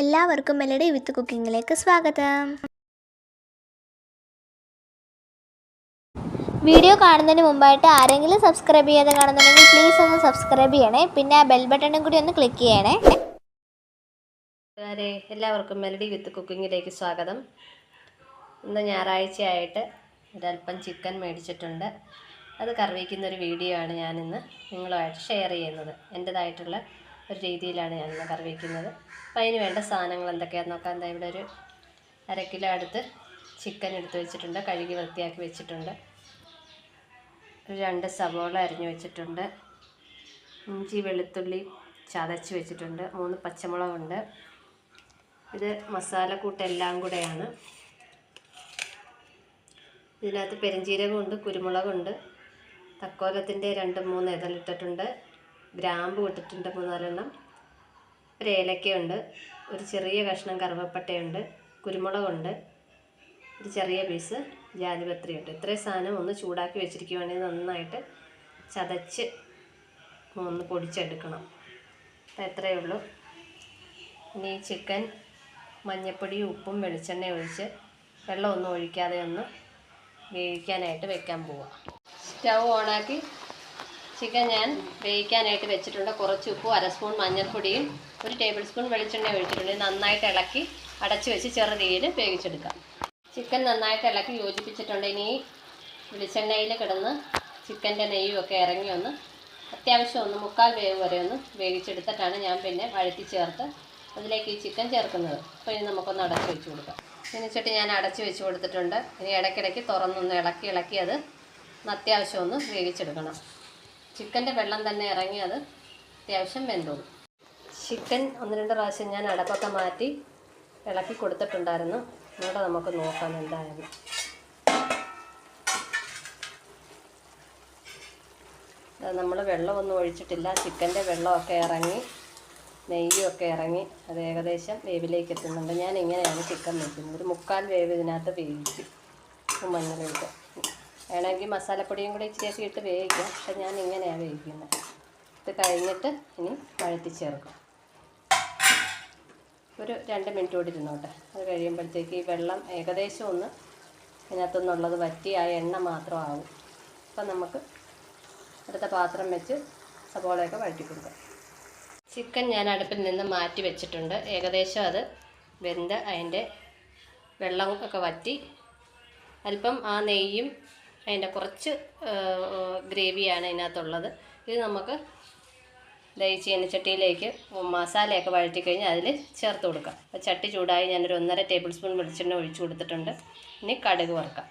എല്ലാവർക്കും മെലഡി വിത്ത് കുക്കിങ്ങിലേക്ക് സ്വാഗതം. വീഡിയോ കാണുന്നതിന് മുമ്പായിട്ട് ആരെങ്കിലും സബ്സ്ക്രൈബ് ചെയ്യാതെ കാണുന്നുണ്ടെങ്കിൽ പ്ലീസ് ഒന്ന് സബ്സ്ക്രൈബ് ചെയ്യണേ. പിന്നെ ആ ബെൽ ബട്ടണും കൂടി ഒന്ന് ക്ലിക്ക് ചെയ്യണേ. എല്ലാവർക്കും മെലഡി വിത്ത് കുക്കിങ്ങിലേക്ക് സ്വാഗതം. ഇന്ന് ഞായറാഴ്ചയായിട്ട് ഒരല്പം ചിക്കൻ മേടിച്ചിട്ടുണ്ട്. അത് കറി വയ്ക്കുന്ന ഒരു വീഡിയോ ആണ് ഞാനിന്ന് നിങ്ങളുമായിട്ട് ഷെയർ ചെയ്യുന്നത്. എന്റേതായിട്ടുള്ള ഒരു രീതിയിലാണ് ഞാൻ കറി വയ്ക്കുന്നത് അപ്പോൾ അതിന് വേണ്ട സാധനങ്ങൾ എന്തൊക്കെയാണെന്ന് നോക്കാം. എന്താ ഇവിടെ ഒരു അര കിലോ അടുത്ത് ചിക്കൻ എടുത്ത് വെച്ചിട്ടുണ്ട്. കഴുകി വൃത്തിയാക്കി വെച്ചിട്ടുണ്ട്. രണ്ട് സവോള അരിഞ്ഞു വെച്ചിട്ടുണ്ട്. ഇഞ്ചി വെളുത്തുള്ളി ചതച്ച് വെച്ചിട്ടുണ്ട്. മൂന്ന് പച്ചമുളകുണ്ട്. ഇത് മസാലക്കൂട്ടെല്ലാം കൂടെയാണ്. ഇതിനകത്ത് പെരുംജീരകമുണ്ട് കുരുമുളകുണ്ട് തക്കോലത്തിന്റെ രണ്ട് മൂന്ന് ഇതളിട്ടിട്ടുണ്ട്. ഗ്രാമ്പു ഇട്ടിട്ടുണ്ട് മൂന്നാലെണ്ണം. ഒരു ഏലക്കയുണ്ട് ഒരു ചെറിയ കഷ്ണം കറുവപ്പട്ടയുണ്ട് കുരുമുളകുണ്ട് ഒരു ചെറിയ പീസ് ജാതിപത്രിയുണ്ട്. ഇത്രയും സാധനം ഒന്ന് ചൂടാക്കി വെച്ചിരിക്കുകയാണെങ്കിൽ നന്നായിട്ട് ചതച്ച് ഒന്ന് പൊടിച്ചെടുക്കണം. അപ്പം എത്രയേ ഉള്ളൂ? ഇനി ചിക്കൻ മഞ്ഞപ്പൊടി ഉപ്പും വെളിച്ചെണ്ണ ഒഴിച്ച് വെള്ളമൊന്നും ഒഴിക്കാതെ ഒന്ന് വേവിക്കാനായിട്ട് വെക്കാൻ പോവാം. സ്റ്റൗ ഓണാക്കി ചിക്കൻ ഞാൻ വേവിക്കാനായിട്ട് വെച്ചിട്ടുണ്ട്. കുറച്ച് ഉപ്പും അര സ്പൂൺ മഞ്ഞൾപ്പൊടിയും ഒരു ടേബിൾ സ്പൂൺ വെളിച്ചെണ്ണ ഒഴിച്ചിട്ടുണ്ട്. നന്നായിട്ട് ഇളക്കി അടച്ച് വെച്ച് ചെറു തീയിൽ വേവിച്ചെടുക്കാം. ചിക്കൻ നന്നായിട്ട് ഇളക്കി യോജിപ്പിച്ചിട്ടുണ്ട്. ഇനി വെളിച്ചെണ്ണയിൽ കിടന്ന് ചിക്കന്റെ നെയ്യുമൊക്കെ ഇറങ്ങി ഒന്ന് അത്യാവശ്യം ഒന്ന് മുക്കാൽ വേവ് വരെ ഒന്ന് വേവിച്ചെടുത്തിട്ടാണ് ഞാൻ പിന്നെ വഴറ്റി ചേർത്ത് അതിലേക്ക് ഈ ചിക്കൻ ചേർക്കുന്നത്. അപ്പോൾ ഇനി നമുക്കൊന്ന് അടച്ച് വെച്ച് കൊടുക്കാം. ഇനിച്ചിട്ട് ഞാൻ അടച്ച് വെച്ച് കൊടുത്തിട്ടുണ്ട്. ഇനി ഇടയ്ക്കിടയ്ക്ക് തുറന്നൊന്ന് ഇളക്കി ഇളക്കി അത് അത്യാവശ്യം ഒന്ന് വേവിച്ചെടുക്കണം. ചിക്കന്റെ വെള്ളം തന്നെ ഇറങ്ങി അത് അത്യാവശ്യം വെന്തോളും. ചിക്കൻ ഒന്ന് രണ്ട് പ്രാവശ്യം ഞാൻ അടപ്പൊക്കെ മാറ്റി ഇളക്കി കൊടുത്തിട്ടുണ്ടായിരുന്നു. ഇവിടെ നമുക്ക് നോക്കാം എന്തായാലും. നമ്മൾ വെള്ളമൊന്നും ഒഴിച്ചിട്ടില്ല. ചിക്കന്റെ വെള്ളമൊക്കെ ഇറങ്ങി നെയ്യൊക്കെ ഇറങ്ങി അത് ഏകദേശം വേവിലേക്ക് എത്തുന്നുണ്ട്. ഞാൻ ഇങ്ങനെയാണ് ചിക്കൻ വയ്ക്കുന്നത് ഒരു മുക്കാൽ വേവ് ഇതിനകത്ത് വേവിക്കും. മഞ്ഞളിട്ട്. വേണമെങ്കിൽ മസാലപ്പൊടിയും കൂടി ഇച്ചിരിയൊക്കെ ഇട്ട് വേവിക്കാം. പക്ഷെ ഞാൻ ഇങ്ങനെയാണ് വേവിക്കുന്നത്. ഇത് കഴിഞ്ഞിട്ട് ഇനി വഴറ്റി ചേർക്കും. ഒരു രണ്ട് മിനിറ്റ് കൂടി ഇരുന്നോട്ടെ. അത് കഴിയുമ്പോഴത്തേക്ക് ഈ വെള്ളം ഏകദേശം ഒന്ന് ഇതിനകത്തുനിന്നുള്ളത് വറ്റി ആ എണ്ണ മാത്രം ആവും. അപ്പം നമുക്ക് അടുത്ത പാത്രം വെച്ച് സബോളയൊക്കെ വഴറ്റി കൊടുക്കാം. ചിക്കൻ ഞാൻ അടുപ്പിൽ നിന്ന് മാറ്റി വെച്ചിട്ടുണ്ട്. ഏകദേശം അത് വെന്ത് അതിന്റെ വെള്ളം ഒക്കെ വറ്റി. അല്പം ആ നെയ്യും അതിന്റെ കുറച്ച് ഗ്രേവിയാണ് ഇതിനകത്തുള്ളത്. ഇത് നമുക്ക് ദൈ ചട്ടിയിലേക്ക് മസാലയൊക്കെ വഴറ്റി കഴിഞ്ഞാൽ അതിൽ ചേർത്ത് കൊടുക്കുക അപ്പോൾ ചട്ടി ചൂടായി ഞാനൊരു ഒന്നര ടേബിൾ സ്പൂൺ വെളിച്ചെണ്ണ ഒഴിച്ചു കൊടുത്തിട്ടുണ്ട്. ഇനി കടുക് വറുക്കാം.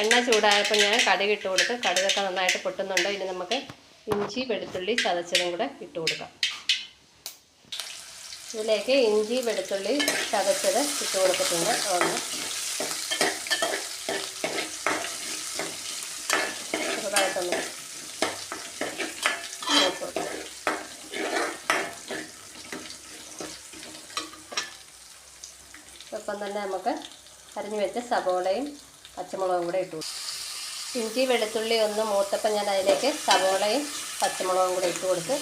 എണ്ണ ചൂടായപ്പോൾ ഞാൻ കടുക് ഇട്ട് കൊടുത്ത് കടുകൊക്കെ നന്നായിട്ട് പൊട്ടുന്നുണ്ട്. ഇനി നമുക്ക് ഇഞ്ചി വെളുത്തുള്ളി ചതച്ചതും കൂടെ ഇട്ട് കൊടുക്കാം. ഇതിലേക്ക് ഇഞ്ചി വെളുത്തുള്ളി ചതച്ചത് ഇട്ട് കൊടുത്തിട്ടുണ്ട്. ഒന്ന് ചെറുതായിട്ടൊന്ന് മൂത്ത് കൊടുക്കാം. ഇപ്പം തന്നെ നമുക്ക് അരിഞ്ഞു വെച്ച സവോളയും പച്ചമുളകും കൂടെ ഇട്ടു. ഇഞ്ചി വെളുത്തുള്ളി ഒന്ന് മൂത്തപ്പം ഞാൻ അതിലേക്ക് സവോളയും പച്ചമുളകും കൂടെ ഇട്ട് കൊടുത്ത്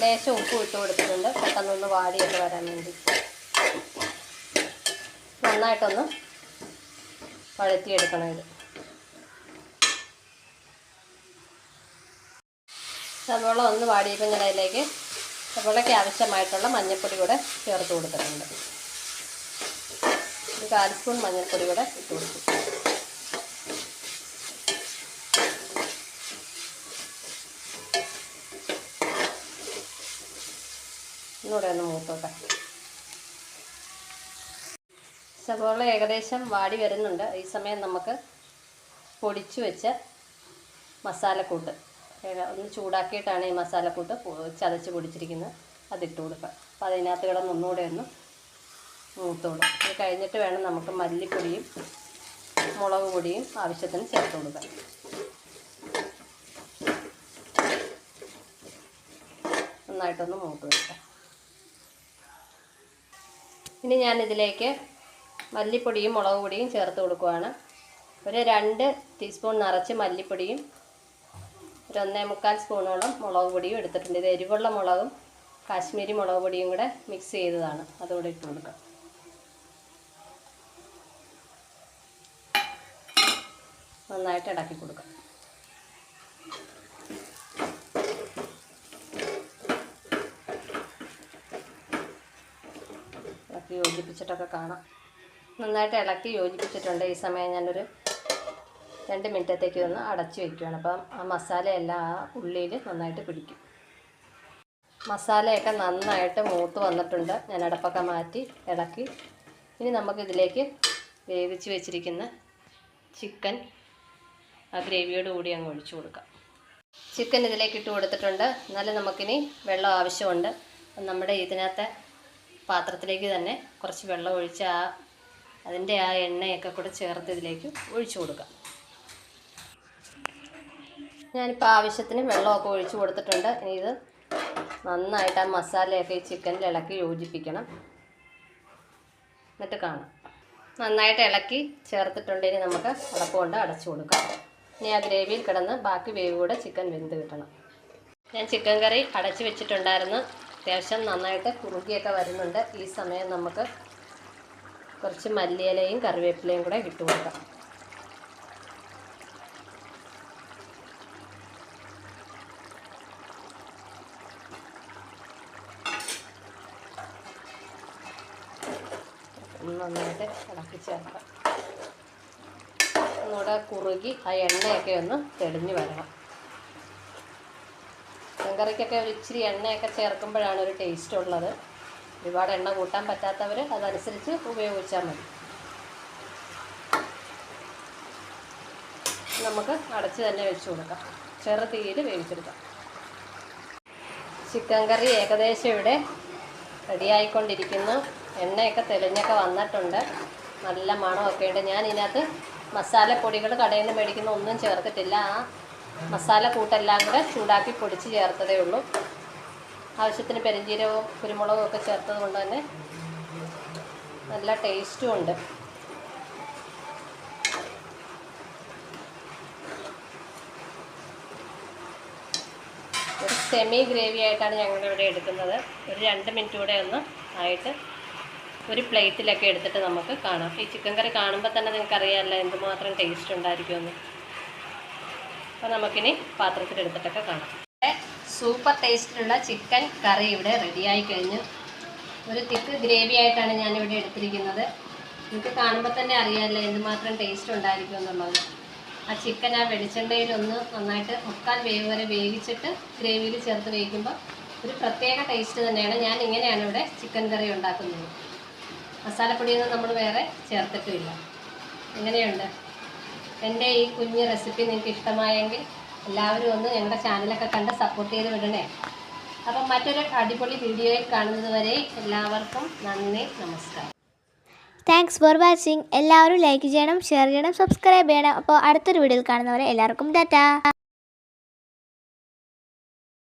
ലേശം ഉപ്പും ഇട്ട് കൊടുത്തിട്ടുണ്ട്. പെട്ടെന്നൊന്ന് വാടിയൊക്കെ വരാൻ വേണ്ടി. നന്നായിട്ടൊന്ന് വഴറ്റിയെടുക്കണം ഇത്. സവോള ഒന്ന് വാടിയപ്പോൾ ഞാൻ അതിലേക്ക് സവോളയ്ക്ക് ആവശ്യമായിട്ടുള്ള മഞ്ഞൾപ്പൊടി കൂടെ ചേർത്ത് കൊടുത്തിട്ടുണ്ട്. ഒരു കാൽ സ്പൂൺ മഞ്ഞൾപ്പൊടി കൂടെ ഇട്ട് കൊടുക്കും. ഒന്നുകൂടെ ഒന്ന് മൂത്തോട്ടെ. സവോള ഏകദേശം വാടി വരുന്നുണ്ട്. ഈ സമയം നമുക്ക് പൊടിച്ചു വെച്ച മസാലക്കൂട്ട്. ഒന്ന് ചൂടാക്കിയിട്ടാണ് ഈ മസാലക്കൂട്ട് ചതച്ച് പൊടിച്ചിരിക്കുന്നത്. അതിട്ട് കൊടുക്കുക അപ്പോൾ അതിനകത്ത് കിടന്ന് ഒന്നുകൂടെ ഒന്ന് മൂത്തോളും ഇത് കഴിഞ്ഞിട്ട് വേണം നമുക്ക് മല്ലിപ്പൊടിയും മുളക് പൊടിയും ആവശ്യത്തിന് ചേർത്ത് കൊടുക്കാൻ. നന്നായിട്ടൊന്ന് മൂത്ത് വെക്കാം ഇനി ഞാനിതിലേക്ക് മല്ലിപ്പൊടിയും മുളക് പൊടിയും ചേർത്ത് കൊടുക്കുവാണ്. ഒരു രണ്ട് ടീസ്പൂൺ നിറച്ച് മല്ലിപ്പൊടിയും ഒരു ഒന്നേ മുക്കാൽ സ്പൂണോളം മുളക് പൊടിയും എടുത്തിട്ടുണ്ട്. ഇത് എരിവുള്ള മുളകും കാശ്മീരി മുളക് പൊടിയും കൂടെ മിക്സ് ചെയ്തതാണ്. അതുകൂടെ ഇട്ട് കൊടുക്കാം. നന്നായിട്ട് ഇടക്കി കൊടുക്കുക ഇളക്കി യോജിപ്പിച്ചിട്ടൊക്കെ കാണാം. നന്നായിട്ട് ഇളക്കി യോജിപ്പിച്ചിട്ടുണ്ട്. ഈ സമയം ഞാനൊരു രണ്ട് മിനിറ്റത്തേക്ക് ഒന്ന് അടച്ച് വയ്ക്കുകയാണ് അപ്പം ആ മസാലയെല്ലാം ആ ഉള്ളിയിൽ നന്നായിട്ട് പിടിക്കും. മസാലയൊക്കെ നന്നായിട്ട് മൂത്ത് വന്നിട്ടുണ്ട്. ഞാൻ അടപ്പൊക്കെ മാറ്റി ഇളക്കി. ഇനി നമുക്കിതിലേക്ക് വേവിച്ച് വെച്ചിരിക്കുന്ന ചിക്കൻ ആ ഗ്രേവിയോട് കൂടി അങ്ങ് ഒഴിച്ചു കൊടുക്കാം. ചിക്കൻ ഇതിലേക്ക് ഇട്ട് കൊടുത്തിട്ടുണ്ട്. എന്നാലും നമുക്കിനി വെള്ളം ആവശ്യമുണ്ട്. നമ്മുടെ ഇതിനകത്തെ പാത്രത്തിലേക്ക് തന്നെ കുറച്ച് വെള്ളം ഒഴിച്ച് ആ അതിന്റെ ആ എണ്ണയൊക്കെ കൂടെ ചേർത്ത് ഇതിലേക്ക് ഒഴിച്ചു കൊടുക്കാം. ഞാനിപ്പോൾ ആവശ്യത്തിന് വെള്ളമൊക്കെ ഒഴിച്ചു കൊടുത്തിട്ടുണ്ട്. ഇനി ഇത് നന്നായിട്ട് ആ മസാലയൊക്കെ ഈ ചിക്കനിൽ ഇളക്കി യോജിപ്പിക്കണം. എന്നിട്ട് കാണാം. നന്നായിട്ട് ഇളക്കി ചേർത്തിട്ടുണ്ടെങ്കിൽ നമുക്ക് അടപ്പുകൊണ്ട് അടച്ചു കൊടുക്കാം. ഇനി ആ ഗ്രേവിയിൽ കിടന്ന് ബാക്കി വേവ് കൂടെ ചിക്കൻ വെന്ത് കിട്ടണം. ഞാൻ ചിക്കൻ കറി അടച്ചു വെച്ചിട്ടുണ്ടായിരുന്നു. അത്യാവശ്യം നന്നായിട്ട് കുറുകിയൊക്കെ വരുന്നുണ്ട്. ഈ സമയം നമുക്ക് കുറച്ച് മല്ലിയിലയും കറിവേപ്പിലയും കൂടെ ഇട്ട് കൊടുക്കാം. നന്നായിട്ട് ഇളക്കി ചേർക്കാം. ഒന്നുകൂടെ കുറുകി ആ എണ്ണയൊക്കെ ഒന്ന് തെളിഞ്ഞു വരണം. ചെങ്കറിക്കൊക്കെ ഒരു ഇച്ചിരി എണ്ണയൊക്കെ ചേർക്കുമ്പോഴാണ് ഒരു ടേസ്റ്റ് ഉള്ളത്. ഒരുപാട് എണ്ണ കൂട്ടാൻ പറ്റാത്തവർ അതനുസരിച്ച് ഉപയോഗിച്ചാൽ മതി. നമുക്ക് അടച്ച് തന്നെ വെച്ച് കൊടുക്കാം. ചെറു തീയിൽ വേവിച്ചെടുക്കാം. ചിക്കൻ കറി ഏകദേശം ഇവിടെ റെഡിയായിക്കൊണ്ടിരിക്കുന്നു. എണ്ണയൊക്കെ തെളിഞ്ഞൊക്കെ വന്നിട്ടുണ്ട്. നല്ല മണമൊക്കെ ഉണ്ട്. ഞാൻ ഇതിനകത്ത് മസാലപ്പൊടികൾ കടയിൽ നിന്ന് മേടിക്കുന്ന ഒന്നും ചേർത്തിട്ടില്ല. ആ മസാല കൂട്ടെല്ലാം കൂടെ ചൂടാക്കി പൊടിച്ച് ചേർത്തതേ ഉള്ളൂ. ആവശ്യത്തിന് പെരിഞ്ജീരകവും കുരുമുളകും ഒക്കെ ചേർത്തത് കൊണ്ട് തന്നെ നല്ല ടേസ്റ്റും ഉണ്ട്. ഒരു സെമി ഗ്രേവി ആയിട്ടാണ് ഞങ്ങളിവിടെ എടുക്കുന്നത്. ഒരു രണ്ട് മിനിറ്റ് കൂടെ ഒന്ന് ആയിട്ട് ഒരു പ്ലേറ്റിലൊക്കെ എടുത്തിട്ട് നമുക്ക് കാണാം. ഈ ചിക്കൻ കറി കാണുമ്പോൾ തന്നെ നിങ്ങൾക്ക് അറിയാമല്ലോ എന്തുമാത്രം ടേസ്റ്റ് ഉണ്ടായിരിക്കുമെന്ന്. അപ്പോൾ നമുക്കിനി പാത്രത്തിലെടുത്തിട്ടൊക്കെ കാണാം. സൂപ്പർ ടേസ്റ്റിലുള്ള ചിക്കൻ കറി ഇവിടെ റെഡിയായി കഴിഞ്ഞു. ഒരു തിക്ക് ഗ്രേവി ആയിട്ടാണ് ഞാനിവിടെ എടുത്തിരിക്കുന്നത്. നിങ്ങൾക്ക് കാണുമ്പോൾ തന്നെ അറിയാമല്ലോ എന്തുമാത്രം ടേസ്റ്റ് ഉണ്ടായിരിക്കും എന്നുള്ളത് ആ ചിക്കൻ ആ വെളിച്ചെണ്ണയിലൊന്ന് നന്നായിട്ട് മുക്കാൽ വേവ് വരെ വേവിച്ചിട്ട് ഗ്രേവിയിൽ ചേർത്ത് വേവിക്കുമ്പോൾ ഒരു പ്രത്യേക ടേസ്റ്റ് തന്നെയാണ്. ഞാൻ ഇങ്ങനെയാണ് ഇവിടെ ചിക്കൻ കറി ഉണ്ടാക്കുന്നത്. മസാലപ്പൊടിയൊന്നും നമ്മൾ വേറെ ചേർത്തിട്ടില്ല എങ്ങനെയുണ്ട്? എന്റെ ഈ കുഞ്ഞ് റെസിപ്പി നിങ്ങൾക്ക് ഇഷ്ടമായെങ്കിൽ എല്ലാവരും ഒന്ന് ഞങ്ങളുടെ ചാനലൊക്കെ കണ്ട് സപ്പോർട്ട് ചെയ്ത് വിടണേ. അപ്പം മറ്റൊരു അടിപൊളി വീഡിയോയിൽ കാണുന്നത് വരെ എല്ലാവർക്കും നന്ദി നമസ്കാരം. താങ്ക്സ് ഫോർ വാച്ചിങ് എല്ലാവരും ലൈക്ക് ചെയ്യണം ഷെയർ ചെയ്യണം സബ്സ്ക്രൈബ് ചെയ്യണം. അപ്പോൾ അടുത്തൊരു വീഡിയോയിൽ കാണുന്നവരെ എല്ലാവർക്കും ടാറ്റാ.